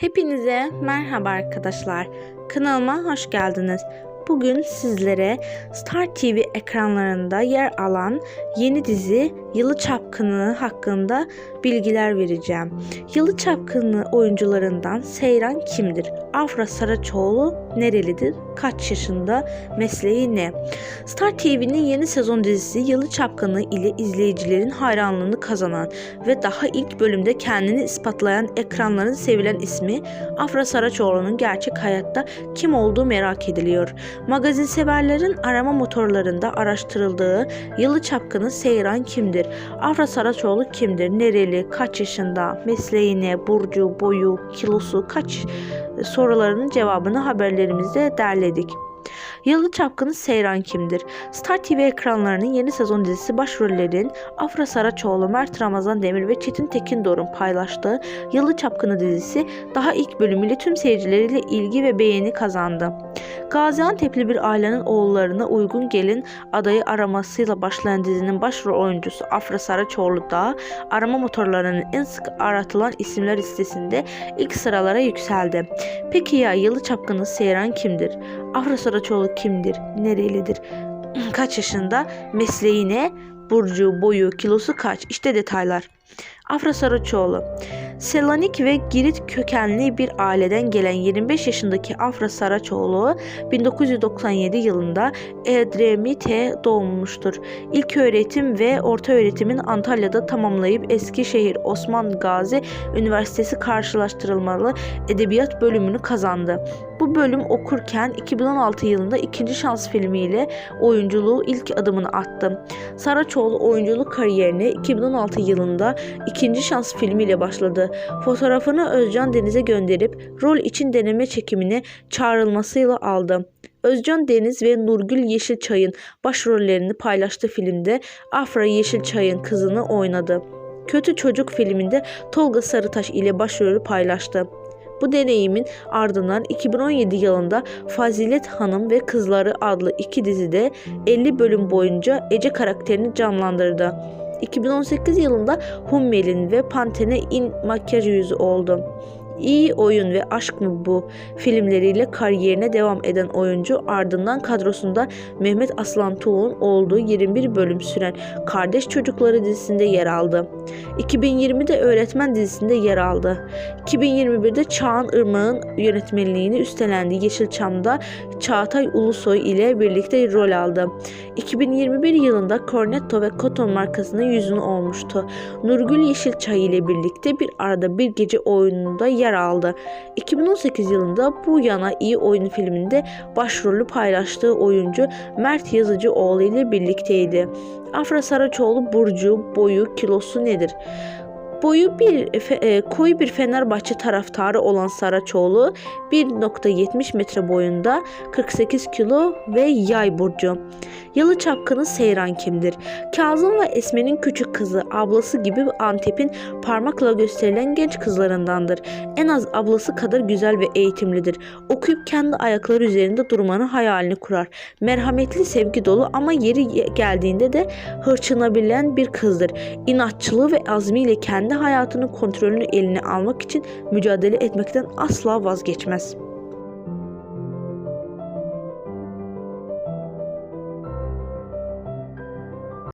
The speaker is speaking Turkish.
Hepinize merhaba arkadaşlar. Kanalıma hoş geldiniz. Bugün sizlere Star TV ekranlarında yer alan yeni dizi Yalı Çapkını hakkında bilgiler vereceğim. Yalı Çapkını oyuncularından Seyran kimdir? Afra Saraçoğlu nerelidir? Kaç yaşında? Mesleği ne? Star TV'nin yeni sezon dizisi Yalı Çapkını ile izleyicilerin hayranlığını kazanan ve daha ilk bölümde kendini ispatlayan ekranların sevilen ismi Afra Saraçoğlu'nun gerçek hayatta kim olduğu merak ediliyor. Magazin severlerin arama motorlarında araştırıldığı Yalı Çapkını Seyran kimdir? Afra Saraçoğlu kimdir? Nereli? Kaç yaşında? Mesleği ne? Burcu, boyu, kilosu kaç? sorularının cevabını haberlerimizde derledik. Yalı Çapkını Seyran kimdir? Star TV ekranlarının yeni sezon dizisi başrollerin Afra Saraçoğlu, Mert Ramazan Demir ve Çetin Tekindor'un paylaştığı Yalı Çapkını dizisi daha ilk bölümüyle tüm seyircileriyle ilgi ve beğeni kazandı. Gaziantep'li bir ailenin oğullarına uygun gelin adayı aramasıyla başlayan dizinin başrol oyuncusu Afra Saraçoğlu da arama motorlarının en sık aratılan isimler listesinde ilk sıralara yükseldi. Peki ya Yalı Çapkını Seyran kimdir? Afra Saraçoğlu kimdir? Nerelidir? Kaç yaşında? Mesleği ne? Burcu, boyu, kilosu kaç? İşte detaylar. Afra Saraçoğlu Selanik ve Girit kökenli bir aileden gelen 25 yaşındaki Afra Saraçoğlu 1997 yılında Edremit'e doğmuştur. İlk öğretim ve orta öğretimin Antalya'da tamamlayıp Eskişehir Osman Gazi Üniversitesi karşılaştırılmalı edebiyat bölümünü kazandı. Bu bölüm okurken 2016 yılında ikinci şans filmiyle oyunculuğu ilk adımını attı. Saraçoğlu oyunculuk kariyerine 2016 yılında ikinci şans filmiyle başladı. Fotoğrafını Özcan Deniz'e gönderip rol için deneme çekimine çağrılmasıyla aldı. Özcan Deniz ve Nurgül Yeşilçay'ın başrollerini paylaştığı filmde Afra Yeşilçay'ın kızını oynadı. Kötü Çocuk filminde Tolga Sarıtaş ile başrolü paylaştı. Bu deneyimin ardından 2017 yılında Fazilet Hanım ve Kızları adlı iki dizide 50 bölüm boyunca Ece karakterini canlandırdı. 2018 yılında Hummel'in ve Pantene in makyaj yüzü oldu. İyi Oyun ve Aşk mı bu filmleriyle kariyerine devam eden oyuncu ardından kadrosunda Mehmet Aslan Tuğ'un olduğu 21 bölüm süren Kardeş Çocukları dizisinde yer aldı. 2020'de Öğretmen dizisinde yer aldı. 2021'de Çağan Irmak'ın yönetmenliğini üstlendiği Yeşilçam'da Çağatay Ulusoy ile birlikte rol aldı. 2021 yılında Cornetto ve Cotton markasının yüzünü olmuştu. Nurgül Yeşilçay ile birlikte bir arada bir gece oyununda yer aldı. 2018 yılında bu yana iyi oyun filminde başrolü paylaştığı oyuncu Mert Yazıcıoğlu ile birlikteydi. Afra Saraçoğlu burcu, boyu, kilosu nedir? Boyu bir e, koyu bir Fenerbahçe taraftarı olan Saraçoğlu 1.70 metre boyunda 48 kilo ve yay burcu. Yalı Çapkını Seyran kimdir? Kazım ve Esme'nin küçük kızı, ablası gibi Antep'in parmakla gösterilen genç kızlarındandır. En az ablası kadar güzel ve eğitimlidir. Okuyup kendi ayakları üzerinde durmanın hayalini kurar. Merhametli, sevgi dolu ama yeri geldiğinde de hırçınabilen bir kızdır. İnatçılığı ve azmiyle kendi hayatının kontrolünü eline almak için mücadele etmekten asla vazgeçmez.